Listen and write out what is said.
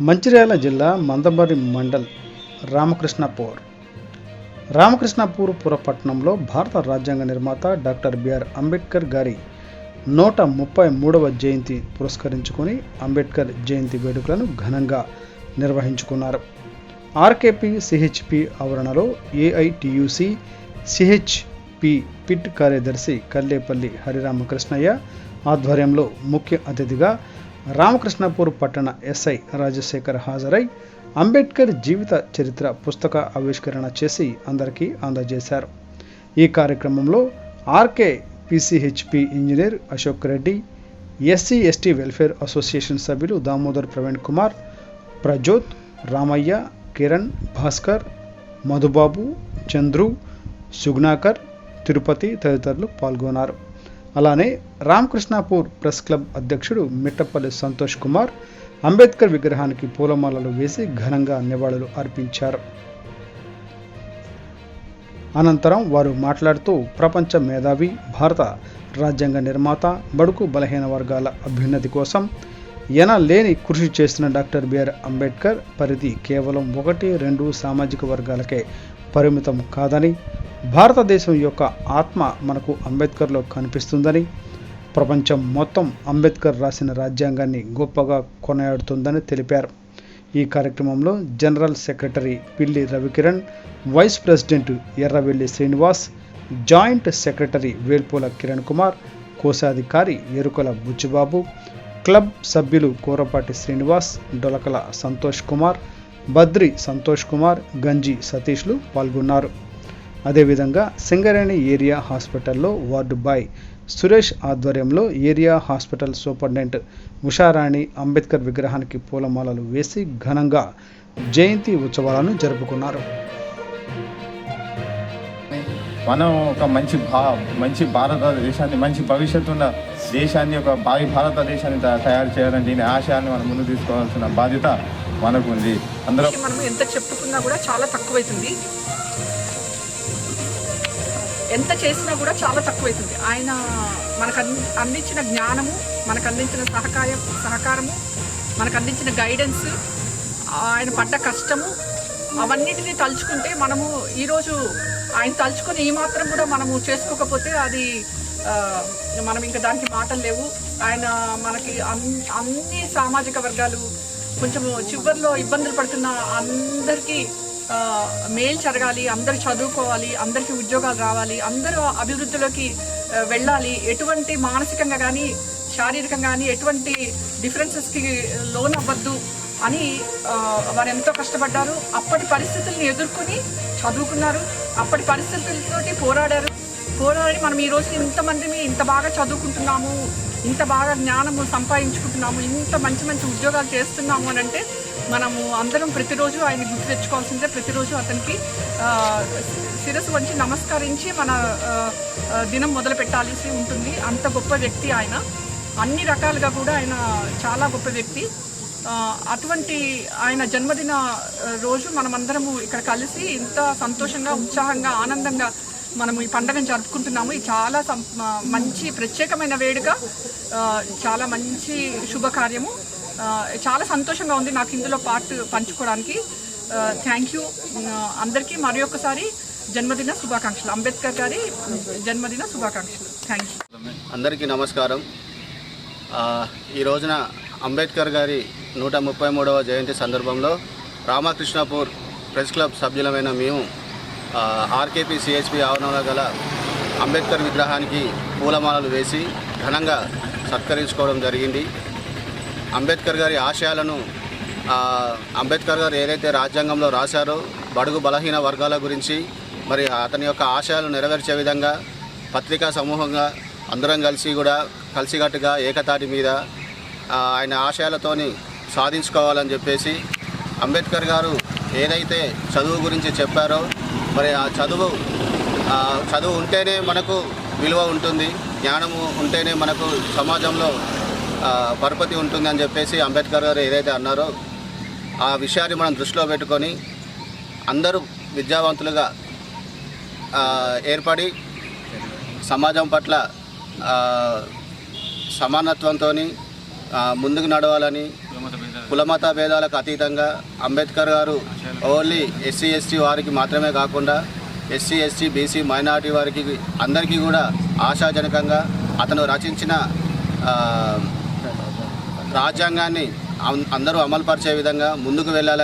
మంచిర్యాల జిల్లా మందమరి మండల్ రామకృష్ణపూర్. రామకృష్ణపూర్ పురపట్టణంలో భారత రాజ్యాంగ నిర్మాత డాక్టర్ బిఆర్ అంబేద్కర్ గారి నూట ముప్పై మూడవ జయంతి పురస్కరించుకొని అంబేద్కర్ జయంతి వేడుకలను ఘనంగా నిర్వహించుకున్నారు. ఆర్కేపీ సిహెచ్పి ఆవరణలో ఏఐటియుసి సిహెచ్పి పిట్ కార్యదర్శి కల్లేపల్లి హరిరామకృష్ణయ్య ఆధ్వర్యంలో ముఖ్య అతిథిగా రామకృష్ణపూర్ పట్టణ ఎస్ఐ రాజశేఖర్ హాజరై అంబేద్కర్ జీవిత చరిత్ర పుస్తక ఆవిష్కరణ చేసి అందరికీ అందజేశారు. ఈ కార్యక్రమంలో RK PCHP engineer Ashok Reddy SC ST welfare association సభ్యులు దామోదర్ ప్రవీణ్ కుమార్ ప్రజోత్ రామయ్య కిరణ్ భాస్కర్ మధుబాబు చంద్రు సుగ్నాకర్ తిరుపతి తదితరులు పాల్గొన్నారు. అలానే రామకృష్ణాపూర్ ప్రెస్ క్లబ్ అధ్యక్షుడు మిట్టపల్లి సంతోష్ కుమార్ అంబేద్కర్ విగ్రహానికి పూలమాలలు వేసి ఘనంగా నివాళులు అర్పించారు. అనంతరం వారు మాట్లాడుతూ ప్రపంచ మేధావి భారత రాజ్యాంగ నిర్మాత బడుకు బలహీన వర్గాల అభ్యున్నతి కోసం ఎనలేని కృషి చేసిన డాక్టర్ బిఆర్ అంబేద్కర్ పరిధి కేవలం ఒకటి రెండు సామాజిక వర్గాలకే పరిమితం కాదని భారతదేశం యొక్క ఆత్మ మనకు అంబేద్కర్లో కనిపిస్తుందని ప్రపంచం మొత్తం అంబేద్కర్ రాసిన రాజ్యాంగాన్ని గొప్పగా కొనియాడుతుందని తెలిపారు. ఈ కార్యక్రమంలో general secretary Pilli Ravikiran vice president Erravelli Srinivas joint secretary Velpula Kiran Kumar కోశాధికారి ఎరుకల బుచ్చిబాబు క్లబ్ సభ్యులు కూరపాటి శ్రీనివాస్ డొలకల సంతోష్ కుమార్ బద్రి సంతోష్ కుమార్ గంజి సతీష్లు పాల్గొన్నారు. అదేవిధంగా సింగరేణి ఏరియా హాస్పిటల్లో వార్డు బాయ్ సురేష్ ఆధ్వర్యంలో area hospital superintendent Usharani Ambedkar విగ్రహానికి పూలమాలలు వేసి ఘనంగా జయంతి ఉత్సవాలను జరుపుకున్నారు. మనం ఒక మంచి భా మంచి భారతదేశాన్ని మంచి భవిష్యత్తు ఉన్న దేశాన్ని ఒక భావి భారతదేశాన్ని తయారు చేయాలని దీని ఆశయాన్ని మనం ముందు తీసుకోవాల్సిన బాధ్యత మనకు ఉంది అందులో మనం ఎంత చెప్పుకున్నా కూడా చాలా తక్కువైతుంది. ఎంత చేసినా కూడా చాలా తక్కువైతుంది. ఆయన మనకు అందించిన జ్ఞానము మనకు అందించిన సహకారం సహకారము మనకు అందించిన గైడెన్స్ ఆయన పడ్డ కష్టము అవన్నిటిని తలుచుకుంటే మనము ఈరోజు ఆయన తలుచుకొని ఈ మాత్రం కూడా మనము చేసుకోకపోతే అది మనం ఇంకా దానికి మాటలు లేవు. ఆయన మనకి అన్- అన్ని సామాజిక వర్గాలు కొంచెము చివరిలో ఇబ్బందులు పడుతున్న అందరికీ మేలు జరగాలి అందరు చదువుకోవాలి అందరికీ ఉద్యోగాలు రావాలి అందరూ అభివృద్ధిలోకి వెళ్ళాలి. ఎటువంటి మానసికంగా కానీ శారీరకంగా కానీ ఎటువంటి డిఫరెన్సెస్కి లోన్ అవ్వద్దు అని వారు ఎంతో కష్టపడ్డారు. అప్పటి పరిస్థితుల్ని ఎదుర్కొని చదువుకున్నారు. అప్పటి పరిస్థితులతోటి పోరాడారు. పోరాడి మనం ఈ రోజు ఇంతమంది ఇంత బాగా చదువుకుంటున్నాము ఇంత బాగా జ్ఞానము సంపాదించుకుంటున్నాము ఇంత మంచి మంచి ఉద్యోగాలు చేస్తున్నాము అని అంటే మనము అందరం ప్రతిరోజు ఆయన గుర్తు తెచ్చుకోవాల్సిందే. ప్రతిరోజు అతనికి శిరస్సు వంచి నమస్కరించి మన దినం మొదలు పెట్టాల్సి ఉంటుంది. అంత గొప్ప వ్యక్తి ఆయన. అన్ని రకాలుగా కూడా ఆయన చాలా గొప్ప వ్యక్తి. అటువంటి ఆయన జన్మదిన రోజు మనమందరము ఇక్కడ కలిసి ఇంత సంతోషంగా ఉత్సాహంగా ఆనందంగా మనము ఈ పండుగను జరుపుకుంటున్నాము. ఇది చాలా సం- మంచి ప్రత్యేకమైన వేడుక. చాలా మంచి శుభకార్యము. చాలా సంతోషంగా ఉంది నాకు ఇందులో పార్ట్ పంచుకోవడానికి. థ్యాంక్ యూ అందరికీ మరి ఒక్కసారి జన్మదిన శుభాకాంక్షలు. అంబేద్కర్ గారి జన్మదిన శుభాకాంక్షలు. థ్యాంక్ యూ అందరికీ నమస్కారం. ఈ రోజున అంబేద్కర్ గారి నూట ముప్పై మూడవ జయంతి సందర్భంలో రామకృష్ణపూర్ ప్రెస్ క్లబ్ సభ్యులమైన మేము ఆర్కేపీ సిహెచ్పి ఆవరణలో గల అంబేద్కర్ విగ్రహానికి పూలమాలలు వేసి ఘనంగా సత్కరించుకోవడం జరిగింది. అంబేద్కర్ గారి ఆశయాలను అంబేద్కర్ గారు ఏదైతే రాజ్యాంగంలో రాశారో బడుగు బలహీన వర్గాల గురించి మరి అతని యొక్క ఆశయాలు నెరవేర్చే విధంగా పత్రికా సమూహంగా అందరం కలిసి కూడా కలిసికట్టుగా ఏకతాటి మీద ఆయన ఆశయాలతోని సాధించుకోవాలని చెప్పేసి అంబేద్కర్ గారు ఏదైతే చదువు గురించి చెప్పారో మరి ఆ చదువు చదువు ఉంటేనే మనకు విలువ ఉంటుంది జ్ఞానము ఉంటేనే మనకు సమాజంలో పరపతి ఉంటుంది అని చెప్పేసి అంబేద్కర్ గారు ఏదైతే అన్నారో ఆ విషయాన్ని మనం దృష్టిలో పెట్టుకొని అందరూ విద్యావంతులుగా ఏర్పడి సమాజం పట్ల సమానత్వంతో ముందుకు నడవాలని కులమత భేదాలకు అతీతంగా అంబేద్కర్ గారు ఓన్లీ ఎస్సీ ఎస్టీ వారికి మాత్రమే కాకుండా ఎస్సీ ఎస్టీ బీసీ మైనారిటీ వారికి అందరికీ కూడా ఆశాజనకంగా అతను రచించిన రాజ్యాంగాన్ని అందరూ అమలుపరిచే విధంగా ముందుకు వెళ్ళాలని